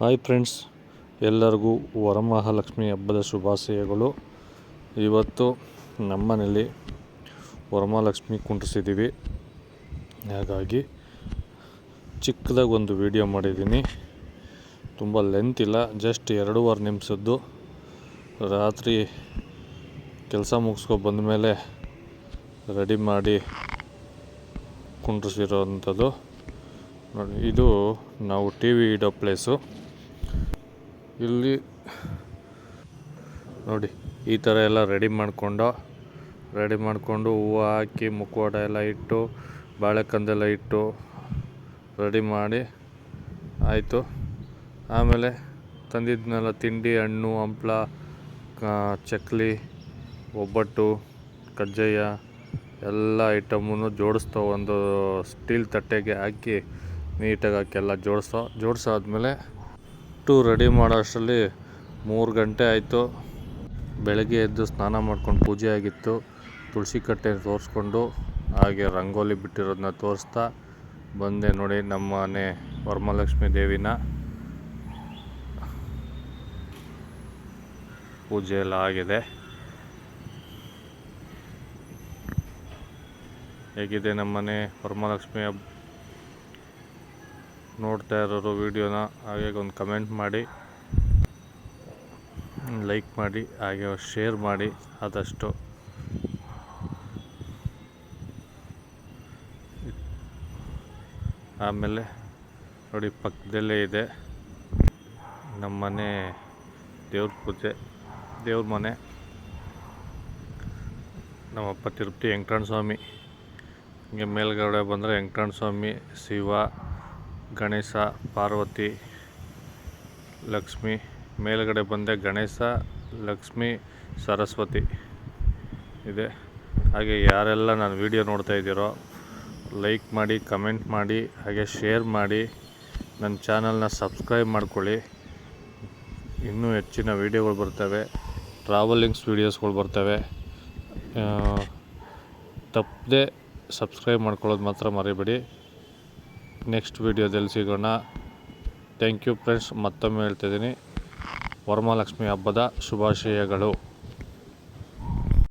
Hi friends, ಎಲ್ಲರಿಗೂ ವರಮಹಾಲಕ್ಷ್ಮಿ ಹಬ್ಬದ ಶುಭಾಶಯಗಳು. ಇವತ್ತು ನಮ್ಮನೆಯಲ್ಲಿ ವರಮಹಾಲಕ್ಷ್ಮಿ ಕುಂಡ್ರಿಸಿದ್ದೀವಿ. ಹಾಗಾಗಿ ಚಿಕ್ಕದಾಗಿ ಒಂದು ವಿಡಿಯೋ ಮಾಡಿದ್ದೀನಿ. ತುಂಬ ಲೆಂತ್ ಇಲ್ಲ ಜಸ್ಟ್ ಎರಡೂವರೆ ನಿಮಿಷದ್ದು. ರಾತ್ರಿ ಕೆಲಸ ಮುಗಿಸ್ಕೊ ಬಂದಮೇಲೆ ರೆಡಿ ಮಾಡಿ ಕುಂಡ್ರಿಸಿರೋವಂಥದ್ದು ನೋಡಿ, ಇದು ನಾವು ಟಿ ವಿ ಇಡೋ ಪ್ಲೇಸು ಇಲ್ಲಿ ನೋಡಿ, ಈ ಥರ ಎಲ್ಲ ರೆಡಿ ಮಾಡಿಕೊಂಡು ರೆಡಿ ಮಾಡಿಕೊಂಡು ಹೂವು ಹಾಕಿ, ಮುಖವಾಡ ಎಲ್ಲ ಇಟ್ಟು, ಬಾಳೆಕಂದೆಲ್ಲ ಇಟ್ಟು ರೆಡಿ ಮಾಡಿ, ಆಯಿತು. ಆಮೇಲೆ ತಂದಿದ್ನೆಲ್ಲ ತಿಂಡಿ, ಹಣ್ಣು, ಹಂಪ್ಲ ಚಕ್ಲಿ, ಒಬ್ಬಟ್ಟು, ಕಜ್ಜಾಯ, ಎಲ್ಲ ಐಟಮನ್ನು ಜೋಡಿಸ್ತೋ ಒಂದು ಸ್ಟೀಲ್ ತಟ್ಟೆಗೆ ಹಾಕಿ ನೀಟಾಗಿ ಹಾಕಿ ಎಲ್ಲ ಜೋಡಿಸೋ ಜೋಡಿಸಾದ್ಮೇಲೆ ಟು ರೆಡಿ ಮಾಡೋ ಅಷ್ಟರಲ್ಲಿ ಮೂರು ಗಂಟೆ ಆಯಿತು. ಬೆಳಗ್ಗೆ ಎದ್ದು ಸ್ನಾನ ಮಾಡ್ಕೊಂಡು ಪೂಜೆ ಆಗಿತ್ತು. ತುಳಸಿ ಕಟ್ಟೆ ತೋರಿಸ್ಕೊಂಡು ಹಾಗೆ ರಂಗೋಲಿ ಬಿಟ್ಟಿರೋದನ್ನ ತೋರಿಸ್ತಾ ಬಂದೆ ನೋಡಿ ನಮ್ಮ ಮನೆ ವರಮಹಾಲಕ್ಷ್ಮಿ ದೇವಿನ ಪೂಜೆ ಎಲ್ಲ ಆಗಿದೆ. ಹೇಗಿದೆ ನಮ್ಮನೆ ವರಮಹಾಲಕ್ಷ್ಮಿ ಹಬ್ಬ ನೋಡ್ತಾ ಇರೋರು ವೀಡಿಯೋನ, ಹಾಗೆ ಒಂದು ಕಮೆಂಟ್ ಮಾಡಿ ಲೈಕ್ ಮಾಡಿ, ಹಾಗೆ ಶೇರ್ ಮಾಡಿ, ಆದಷ್ಟು. ಆಮೇಲೆ ನೋಡಿ, ಪಕ್ಕದಲ್ಲೇ ಇದೆ ನಮ್ಮ ಮನೆ ದೇವ್ರ ಪೂಜೆ, ದೇವ್ರ ಮನೆ. ನಮ್ಮಪ್ಪ ತಿರುಪತಿ ವೆಂಕಟರಣ ಸ್ವಾಮಿ ಹಿಂಗೆ ಮೇಲ್ಗಡೆ ಬಂದರೆ ವೆಂಕಟರಣ ಸ್ವಾಮಿ ಶಿವ ಗಣೇಶ, ಪಾರ್ವತಿ, ಲಕ್ಷ್ಮಿ, ಮೇಲ್ಗಡೆ ಬಂದೆ ಗಣೇಶ, ಲಕ್ಷ್ಮಿ, ಸರಸ್ವತಿ. ಇದೆ. ಹಾಗೆ ಯಾರೆಲ್ಲ ನಾನು ವಿಡಿಯೋ ನೋಡ್ತಾ ಇದ್ದೀರೋ, ಲೈಕ್ ಮಾಡಿ, ಕಮೆಂಟ್ ಮಾಡಿ, ಹಾಗೆ ಶೇರ್ ಮಾಡಿ, ನನ್ನ ಚಾನಲ್ನ ಸಬ್ಸ್ಕ್ರೈಬ್ ಮಾಡ್ಕೊಳ್ಳಿ. ಇನ್ನೂ ಹೆಚ್ಚಿನ ವೀಡಿಯೋಗಳು ಬರ್ತವೆ. ಟ್ರಾವೆಲಿಂಗ್ಸ್ ವೀಡಿಯೋಸ್ಗಳು ಬರ್ತವೆ. ತಪ್ಪದೆ ಸಬ್ಸ್ಕ್ರೈಬ್ ಮಾಡ್ಕೊಳ್ಳೋದು ಮಾತ್ರ ಮರಿಬೇಡಿ. ನೆಕ್ಸ್ಟ್ ವೀಡಿಯೋದಲ್ಲಿ ಸಿಗೋಣ. ಥ್ಯಾಂಕ್ ಯು ಫ್ರೆಂಡ್ಸ್ ಮತ್ತೊಮ್ಮೆ ಹೇಳ್ತಿದ್ದೀನಿ. ವರಮಹಾಲಕ್ಷ್ಮಿ ಹಬ್ಬದ ಶುಭಾಶಯಗಳು.